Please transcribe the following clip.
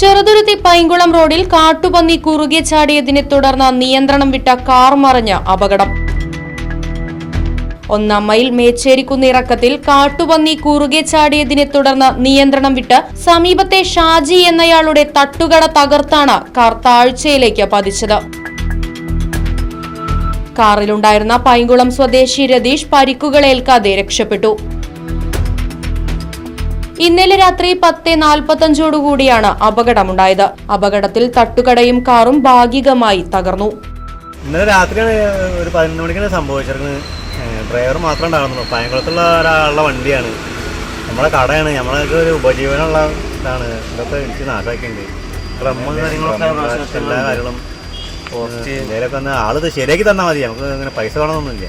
ചെറുതുരുത്തി പൈങ്കുളം റോഡിൽ കാട്ടുപന്നി കുറുകെ ചാടിയതിനെ തുടർന്ന് നിയന്ത്രണം വിട്ട കാർ മറിഞ്ഞ അപകടം. ഒന്നാം മൈൽ മേച്ചേരിക്കുന്ന് ഇറക്കത്തിൽ കാട്ടുപന്നി കുറുകെ ചാടിയതിനെ തുടർന്ന് നിയന്ത്രണം വിട്ട് സമീപത്തെ ഷാജി എന്നയാളുടെ തട്ടുകട തകർത്താണ് കാർ താഴ്ചയിലേക്ക് പതിച്ചത്. കാറിലുണ്ടായിരുന്ന പൈങ്കുളം സ്വദേശി രതീഷ് പരിക്കുകളേൽക്കാതെ രക്ഷപ്പെട്ടു. ഇന്നലെ രാത്രി പത്ത് നാൽപ്പത്തഞ്ചോടുകൂടിയാണ് അപകടമുണ്ടായത്. അപകടത്തിൽ തട്ടുകടയും കാറും ഭാഗികമായി തകർന്നു. ഇന്നലെ രാത്രി ഒരു പതിനൊന്ന് മണിക്കാണ് സംഭവിച്ചിരിക്കുന്നത്. ഡ്രൈവർ മാത്രം ഉണ്ടാകുന്നുള്ളൂ പയങ്കുളത്തുള്ള ഒരാളുടെ വണ്ടിയാണ്. നമ്മളെ കടയാണ്. നമ്മളൊക്കെ ഒരു ഉപജീവനമുള്ള ഇതാണ്. ഇതൊക്കെ എനിക്ക് നാശമാക്കിയിട്ടുണ്ട്. ഡ്രമ്മും കാര്യങ്ങളൊക്കെ എല്ലാ കാര്യങ്ങളും എന്തെങ്കിലുമൊക്കെ ഒന്ന് ആളിത് ശരിയാക്കി തന്നാൽ മതി. നമുക്ക് അങ്ങനെ പൈസ വേണമെന്നൊന്നുമില്ല.